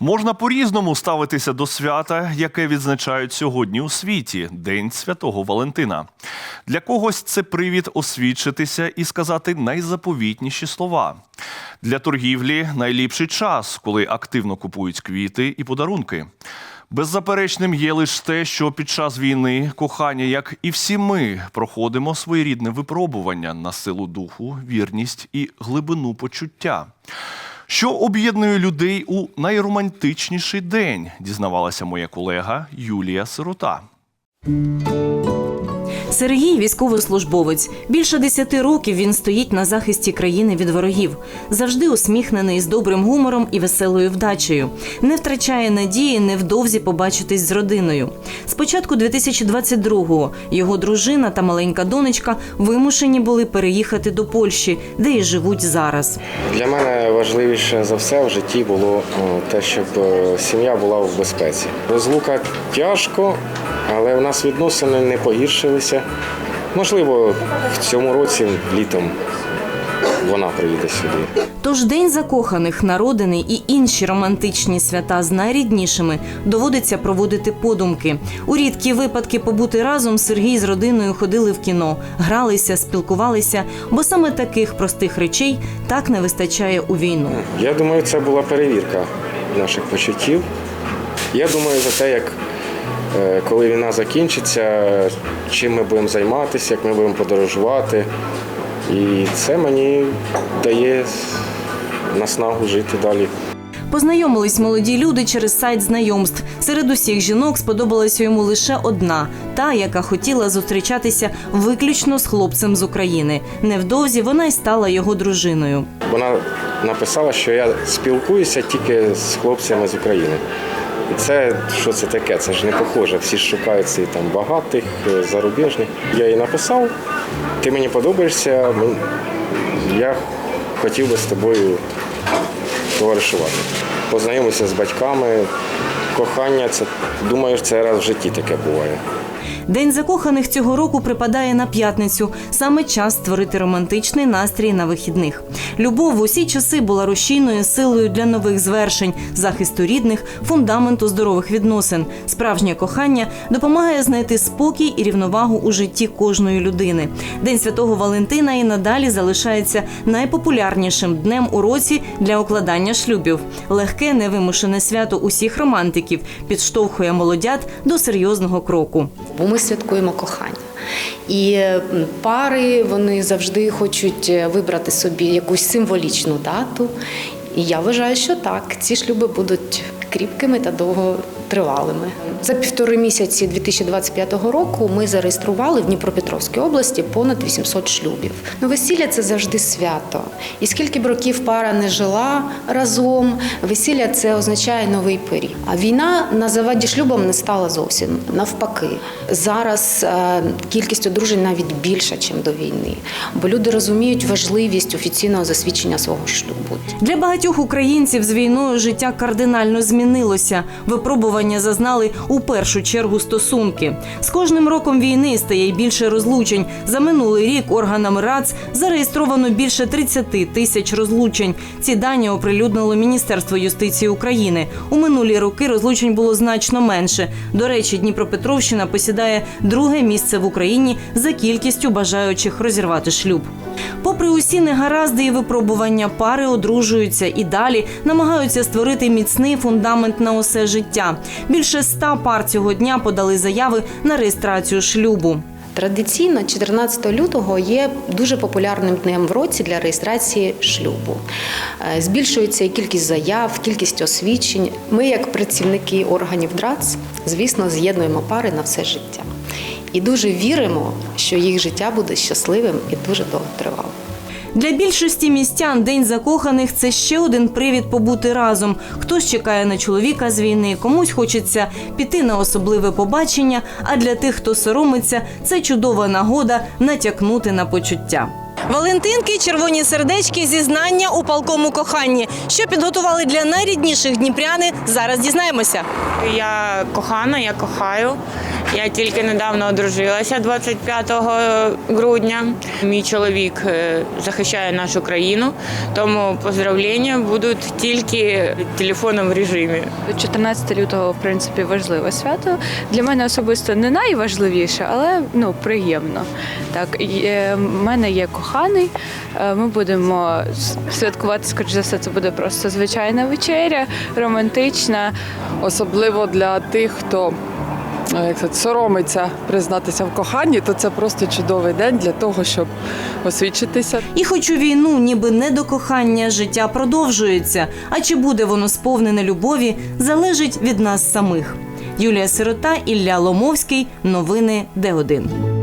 Можна по-різному ставитися до свята, яке відзначають сьогодні у світі День Святого Валентина. Для когось це привід освідчитися і сказати найзаповітніші слова. Для торгівлі найліпший час, коли активно купують квіти і подарунки. Беззаперечним є лише те, що під час війни кохання, як і всі ми, проходимо своєрідне випробування на силу духу, вірність і глибину почуття. Що об'єднує людей у найромантичніший день, дізнавалася моя колега Юлія Сирота. Сергій військовослужбовець. Більше десяти років він стоїть на захисті країни від ворогів. Завжди усміхнений з добрим гумором і веселою вдачею. Не втрачає надії невдовзі побачитись з родиною. З початку 2022-го його дружина та маленька донечка вимушені були переїхати до Польщі, де і живуть зараз. Для мене важливіше за все в житті було те, щоб е, сім'я була в безпеці. Розлука тяжко, але в нас відносини не погіршилися. Можливо, в цьому році літом вона приїде сюди. Тож день закоханих, народини і інші романтичні свята з найріднішими доводиться проводити подумки. У рідкі випадки побути разом Сергій з родиною ходили в кіно, гралися, спілкувалися, бо саме таких простих речей так не вистачає у війну. Я думаю, це була перевірка наших почуттів. Я думаю за те, як коли війна закінчиться, чим ми будемо займатися, як ми будемо подорожувати. І це мені дає наснагу жити далі. Познайомились молоді люди через сайт знайомств. Серед усіх жінок сподобалася йому лише одна та, яка хотіла зустрічатися виключно з хлопцем з України. Невдовзі вона й стала його дружиною. Вона написала, що я спілкуюся тільки з хлопцями з України. Це що це таке? Це ж не похоже. Всі ж шукають цих там багатих, е, зарубіжних. Я їй написав, ти мені подобаєшся, я хотів би з тобою товаришувати. Познайомився з батьками. Кохання, це думаю, це раз в житті таке буває. День закоханих цього року припадає на п'ятницю. Саме час створити романтичний настрій на вихідних. Любов в усі часи була рушійною силою для нових звершень, захисту рідних, фундаменту здорових відносин. Справжнє кохання допомагає знайти спокій і рівновагу у житті кожної людини. День святого Валентина і надалі залишається найпопулярнішим днем у році для укладання шлюбів. Легке невимушене свято усіх романтиків підштовхує молодят до серйозного кроку. Бо ми святкуємо кохання. І пари вони завжди хочуть е, вибрати собі якусь символічну дату. І я вважаю, що так, ці шлюби будуть кріпкими та довготривалими. За півтори місяці 2025 року ми зареєстрували в Дніпропетровській області понад 800 шлюбів. Ну, весілля це завжди свято. І скільки б років пара не жила разом, весілля це означає новий період. А війна на заваді шлюбам не стала зовсім навпаки. Зараз е, кількість одружень навіть більша, ніж до війни, бо люди розуміють важливість офіційного засвідчення свого шлюбу. Для багатьох українців з війною життя кардинально змінилося. Випробування зазнали у першу чергу стосунки. З кожним роком війни стає й більше розлучень. За минулий рік органами РАЦ зареєстровано більше 30 тисяч розлучень. Ці дані оприлюднило Міністерство юстиції України. У минулі роки розлучень було значно менше. До речі, Дніпропетровщина посідає друге місце в Україні за кількістю бажаючих розірвати шлюб. Попри усі негаразди і випробування, пари одружуються і далі намагаються створити міцний фундамент на усе життя. Більше ста пар цього дня подали заяви на реєстрацію шлюбу. Традиційно 14 лютого є дуже популярним днем в році для реєстрації шлюбу. Е, Збільшується і кількість заяв, кількість освідчень. Ми, як працівники органів ДРАЦ, звісно, з'єднуємо пари на все життя. І дуже віримо, що їх життя буде щасливим і дуже довго тривало. Для більшості містян День закоханих це ще один привід побути разом. Хтось чекає на чоловіка з війни, комусь хочеться піти на особливе побачення. А для тих, хто соромиться, це чудова нагода натякнути на почуття. Валентинки, червоні сердечки, зізнання у палкому коханні. Що підготували для найрідніших дніпряни? Зараз дізнаємося. Я кохана, я кохаю. Я тільки недавно одружилася 25 грудня. Мій чоловік е, захищає нашу країну, тому поздравлення будуть тільки телефоном в режимі. 14 лютого, в принципі, важливе свято. Для мене особисто не найважливіше, але ну приємно. Так, е, в мене є коханий. е, Ми будемо святкувати, скоріш за все, це буде просто звичайна вечеря, романтична. особливо для тих, хто е, як сказати, соромиться признатися в коханні, то це просто чудовий день для того, щоб освідчитися. І хоч у війну ніби не до кохання, життя продовжується. А чи буде воно сповнене любові, залежить від нас самих. Юлія Сирота, Ілля Ломовський. Новини Д1.